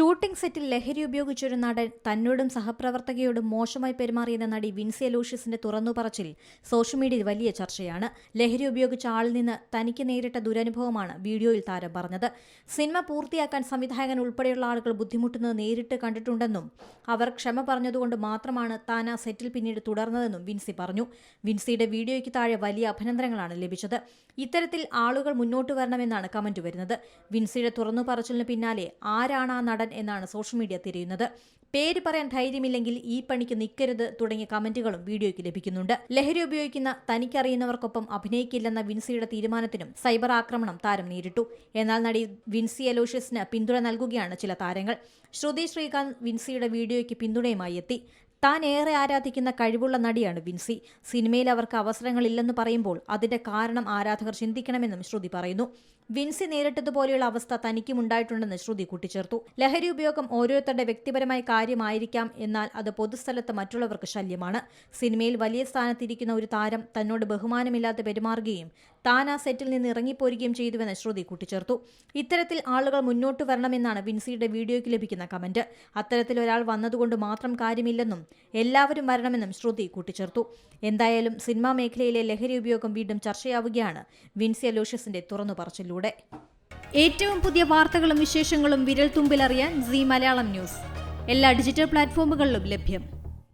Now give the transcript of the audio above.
Shooting സെറ്റിൽ ലഹരി ഉപയോഗിച്ചൊരു നടൻ തന്നോടും സഹപ്രവർത്തകയോടും മോശമായി പെരുമാറിയെന്ന നടി വിൻസി അലോഷ്യസിന്റെ തുറന്നുപറച്ചിൽ സോഷ്യൽ മീഡിയയിൽ വലിയ ചർച്ചയാണ്. ലഹരി ഉപയോഗിച്ച ആളിൽ നിന്ന് തനിക്ക് നേരിട്ട ദുരനുഭവമാണ് വീഡിയോയിൽ താരം പറഞ്ഞത്. സിനിമ പൂർത്തിയാക്കാൻ സംവിധായകൻ ഉൾപ്പെടെയുള്ള ആളുകൾ ബുദ്ധിമുട്ടുന്നത് നേരിട്ട് കണ്ടിട്ടുണ്ടെന്നും അവർ ക്ഷമ പറഞ്ഞതുകൊണ്ട് മാത്രമാണ് താൻ ആ സെറ്റിൽ പിന്നീട് തുടർന്നതെന്നും വിൻസി പറഞ്ഞു. വിൻസിയുടെ വീഡിയോയ്ക്ക് താഴെ വലിയ അഭിനന്ദനങ്ങളാണ് ലഭിച്ചത്. ഇത്തരത്തിൽ ആളുകൾ മുന്നോട്ട് വരണമെന്നാണ് കമന്റ് വരുന്നത്. വിൻസിയുടെ തുറന്നു പറച്ചിലിന് പിന്നാലെ ആരാണ് ആ നടൻ എന്നാണ് സോഷ്യൽ മീഡിയ തിരയുന്നത്. പേര് പറയാൻ ധൈര്യമില്ലെങ്കിൽ ഈ പണിക്ക് നിൽക്കരുത് തുടങ്ങിയ കമന്റുകളും വീഡിയോയ്ക്ക് ലഭിക്കുന്നുണ്ട്. ലഹരി ഉപയോഗിക്കുന്ന തനിക്കറിയുന്നവർക്കൊപ്പം അഭിനയിക്കില്ലെന്ന വിൻസിയുടെ തീരുമാനത്തിനും സൈബർ ആക്രമണം താരം നേരിട്ടു. എന്നാൽ നടി വിൻസി അലോഷ്യസിന് പിന്തുണ നൽകുകയാണ് ചില താരങ്ങൾ. ശ്രുതി ശ്രീകാന്ത് വിൻസിയുടെ വീഡിയോയ്ക്ക് പിന്തുണയുമായി എത്തി. താൻ ഏറെ ആരാധിക്കുന്ന കഴിവുള്ള നടിയാണ് വിൻസി. സിനിമയിൽ അവർക്ക് അവസരങ്ങളില്ലെന്ന് പറയുമ്പോൾ അതിന്റെ കാരണം ആരാധകർ ചിന്തിക്കണമെന്നും ശ്രുതി പറയുന്നു. വിൻസി നേരിട്ടതുപോലെയുള്ള അവസ്ഥ തനിക്കും ഉണ്ടായിട്ടുണ്ടെന്ന് ശ്രുതി കൂട്ടിച്ചേർത്തു. ലഹരി ഉപയോഗം ഓരോരുത്തരുടെ വ്യക്തിപരമായ കാര്യമായിരിക്കാം എന്നാൽ അത് പൊതുസ്ഥലത്ത് മറ്റുള്ളവർക്ക് ശല്യമാണ്. സിനിമയിൽ വലിയ സ്ഥാനത്തിരിക്കുന്ന ഒരു താരം തന്നോട് ബഹുമാനമില്ലാതെ പെരുമാറുകയും താൻ ആ സെറ്റിൽ നിന്ന് ഇറങ്ങിപ്പോരുകയും ചെയ്തുവെന്ന് ശ്രുതി കൂട്ടിച്ചേർത്തു. ഇത്തരത്തിൽ ആളുകൾ മുന്നോട്ട് വരണമെന്നാണ് വിൻസിയുടെ വീഡിയോയ്ക്ക് ലഭിക്കുന്ന കമന്റ്. അത്തരത്തിൽ ഒരാൾ വന്നതുകൊണ്ട് മാത്രം കാര്യമില്ലെന്നും എല്ലാവരും വരണമെന്നും ശ്രുതി കൂട്ടിച്ചേർത്തു. എന്തായാലും സിനിമാ മേഖലയിലെ ലഹരി ഉപയോഗം വീണ്ടും ചർച്ചയാവുകയാണ്. വിൻസി അലോഷ്യസിന്റെ തുറന്നു പറച്ചിലൂടെ ഏറ്റവും പുതിയ വാർത്തകളും വിശേഷങ്ങളും വിരൽ തുമ്പിലറിയാൻ സി മലയാളം ന്യൂസ്. എല്ലാ ഡിജിറ്റൽ പ്ലാറ്റ്ഫോമുകളിലും ലഭ്യം.